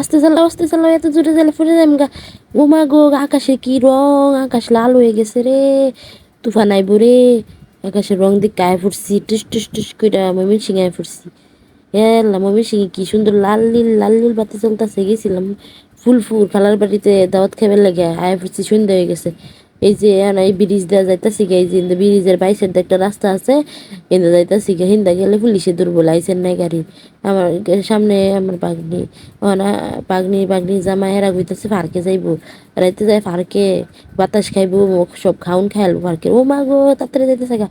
আস্তে চালাও আস্তে চালাও এত জোরে চালে পড়ে যাই গা। ও মা গো, আকাশে কি রং? আকাশ লাল হয়ে গেছে রে। তুফান আইব রে। আকাশের রং দিক গায়ে ফুটছি, টুস টুস টুস করে মমিন সিং আয় ফুটছি। এল্লা মমিন সিং কি সুন্দর লাল নীল লাল নীল বাতি চলতেছে গেছিলাম ফুল ফুল খালার বাড়িতে দাওয়াত খাবার লাগে আয় ফুটছি, সন্ধ্যা হয়ে গেছে। এই যে এই ব্রিজ দেওয়া যাইতেছি এই যে ব্রিজের বাইসের একটা রাস্তা আছে হিন্দা যাইতেছি গে হিন্দা গেলে পুলিশে দুর্বল আইসেন নাই গাড়ি। আমার সামনে আমার পাগনি ওনা পাগনি পাগনি জামা হেরা গইতেছে পার্কে যাইবো। রাইতে যায় পার্কে বাতাস খাইবো সব খাউন খাইল পার্কে ও মা গো, তাড়াতাড়ি যাইতেছে গা।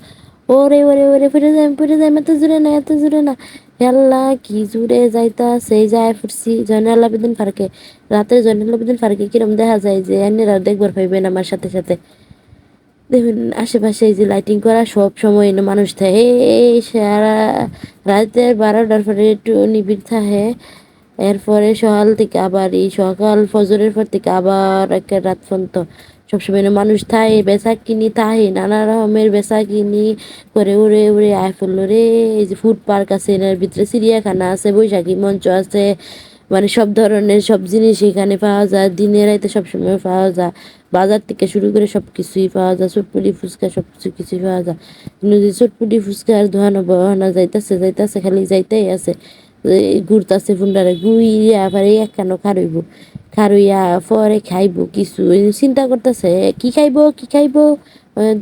ওরে ওরে ওরে, ফিরে যাই ফিরে যাই, এত জোরে না, এত জোরে না। হেল্লা কি জুড়ে যাইতা, সেই যায় ফুটছি জয়নাল আবেদিন পার্কে রাতে জয়নাল আবেদিন পার্কে কিরম দেখা যায় যে এনারা দেখবার পাইবেন আমার সাথে সাথে। দেখুন আশেপাশে এই যে লাইটিং করা সব সময় মানুষ থাকে। এই সারা রাতে বারোটার পরে একটু নিবিড় থাকে। এরপরে সকাল থেকে আবার এই সকাল ফজরের পর থেকে আবার একটা রাত পর্যন্ত সবসময় মানুষ থাকে বেচা কিনি থাকে নানা রকমের বেচা কিনি করে উড়ে উড়ে আয় পড়ল রে। এই যে ফুড পার্ক আছে এর ভিতরে চিড়িয়াখানা আছে, বৈশাখী মঞ্চ আছে মানে সব ধরনের সব জিনিস এখানে পাওয়া যায় দিনে রাইতে সবসময় পাওয়া যায়। বাজার থেকে শুরু করে সব কিছুই পাওয়া যায়, চটপুটি ফুচকা সব কিছু কিছুই পাওয়া যায়। কিন্তু যে চটপুটি ফুচকা আর ধোয়ানো বহানা যাইতেছে যাইতেছে, খালি যাইতেই আছে। ঘুরতাছে ফুন্ডারে, ঘুইয়া আবার এই একখানো খারইব খারইয়া পরে খাইব কিছু। চিন্তা করতেছে, কি খাইব কি খাইব?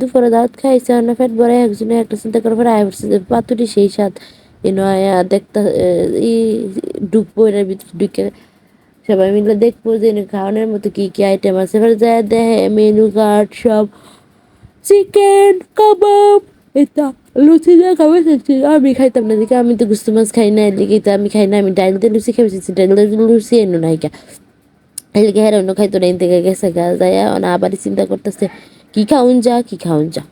দুপুরে দাওয়াত খাইছে না পেট ভরে একজনে একটা চিন্তা করে পরে আয় পাতুরি সেই এনো আয়া দেখতা ই ঢুকবো এটার ভিতরে ঢুকে সবাই মিলে দেখব যে খাওয়ানোর মতো কি কি আইটেম আছে। এবার যায় দেখে মেনু কার্ড সব চিকেন কাবাব এটা লুচি দিয়ে খাবে আমি খাইতাম না দেখে আমি তো গুস্ত মাছ খাই না, এদিকে আমি খাই না, আমি ডাইল দিয়ে লুচি চাচ্ছি ডাইল লুচি এনো নাইকা এদিকে হের অন্য খাইতো না থেকে গেছে গা যায় না আবার চিন্তা করতেছে, কি খাউন যা, কি খাউন যা,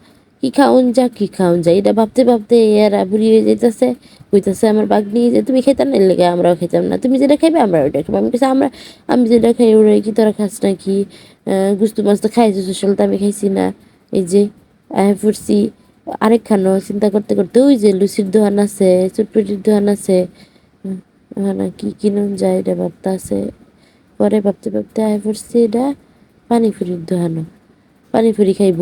কি খাউন যা, কি খাউন যা। এটা ভাবতে ভাবতে এরা বুড়ি হয়ে যাইতেছে, কইতেছে আমার বাঘ নিয়ে যে তুমি খাইতাম না? লেগে আমরাও খাইতাম না, তুমি যেটা খাইবে আমরা ওইটা খাব আমি কাছে আমরা, আমি যেটা খাই ওরা কি, তোরা খাস না কি গুস্তু মাছ তো খাইছো সোশ্যাল তো আমি খাইছি না। এই যে ফুটছি আরেকখানো চিন্তা করতে করতে, ওই যে লুচির দোকান আছে, চটপটির দোকান আছে না কি কিনুন যায় এটা ভাবতে আছে পরে ভাবতে ভাবতে আয় পড়ছি এটা পানিপুরির দোকানও পানিপুরি খাইব।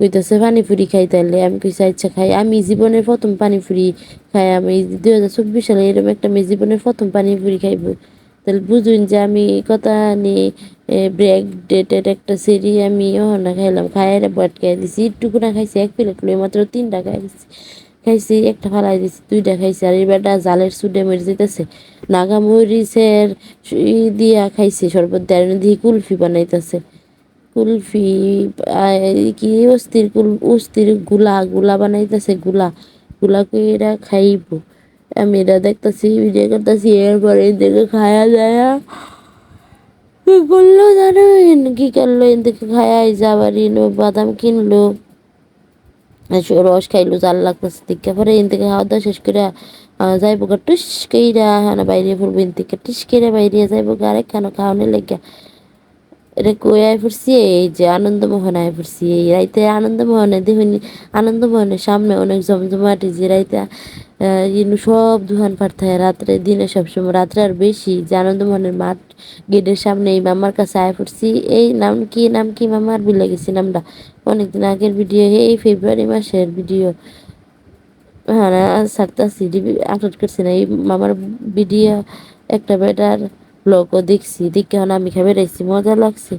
কইতাছে পানিপুরি খাই তাহলে আমি কইছি ইচ্ছা খাই। আমি জীবনের প্রথম পানিপুরি খাই। আমি দুই হাজার চব্বিশ সালে এরকম একটা আমি জীবনের প্রথম পানিপুরি খাইব। তাহলে বুঝুন যে আমি কথা নিয়ে ব্রেক ডেটের একটা সেরি আমি না খাইলাম। খাইয়ে বট খাই দিছি। একটুকু না খাইছি, এক প্লেট লই মাত্র তিনটা খাই দিছি খাইছি একটা ফালাই দিছি দুইটা খাইছি আর এই বেটা জালের সুডে মরে যেতেছে নাগা মরিচের দিয়া খাইছে, শরবত দেয় দিয়ে কুলফি বানাইতেছে। কুলফি কি অস্থির কুল, অস্থিরগুলা গুলা বানাইতেছে, গুলা। গুলা কইরা খাইব। আমি এটা দেখতেছি ভিডিও করতেছি, এরপরে দেখে খায়া যায়। করল জানেন, কি করল? এদিকে খায়া যাবারই বাদাম কিনলো। রস খাইলো, জাল লাগতেছে, দীক্ষা পরে এন থেকে খাওয়া দাওয়া শেষ করে যাইব গা টুস কেইরা হ্যাঁ বাইরে ফুলবো এন থেকে টুস কেইরা বাইরে যাইব গা আরেক খানো খাওয়ানোর লেগে এটা কই আয় পড়ছি এই যে আনন্দমোহন আয় পড়ছি এই রাইতে আনন্দমোহনে দেখুন আনন্দমোহনের সামনে অনেক জমজমাটি যে রাইতে সব দুহান পাট থাকে রাত্রে দিনে সবসময় রাত্রে আর বেশি যে আনন্দমোহনের মাঠ গেটের সামনে এই মামার কাছে আয় পড়ছি এই নাম কি নাম কি মামার বিলে গেছি নামটা। অনেকদিন আগের ভিডিও, এই ফেব্রুয়ারি মাসের ভিডিও। হ্যাঁ ছাড়তেছি। আপলোড করছি না। এই মামার ভিডিও একটা বেটার ব্লগও দেখছি, দেখে আমি খাবে রেসি মজা লাগছে।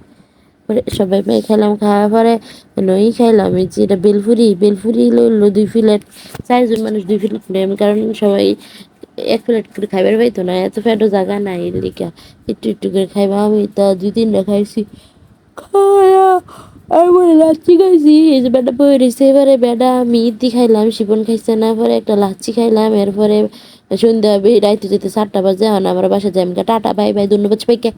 সবাই মেয়ে খেলাম খাওয়া পরে নই খাইলাম, এই যে এটা বেলফুরি বেলফুরি লইলো দুই প্লেট, চারজন মানুষ দুই প্লেট নেম কারণ সবাই এক প্লেট করে খাইবার পাইতো না, এত ফ্যাটও জায়গা নাই লিখা একটু একটু করে খাইবা আমি তা দুই তিনটা খাইছি। খায়া বলে, লাচ্ছি খাইছি। বেটা পড়েছে এবারে বেটা আমি খাইলাম, শিবন খাইছে না, পরে একটা লাচ্ছি খাইলাম, এরপরে সন্ধ্যা রাইতে যেতে চারটা বাজে, এখন আমার বাসা যাই। টাটা, বাই বাই, ধন্যবাদ সবাইকে।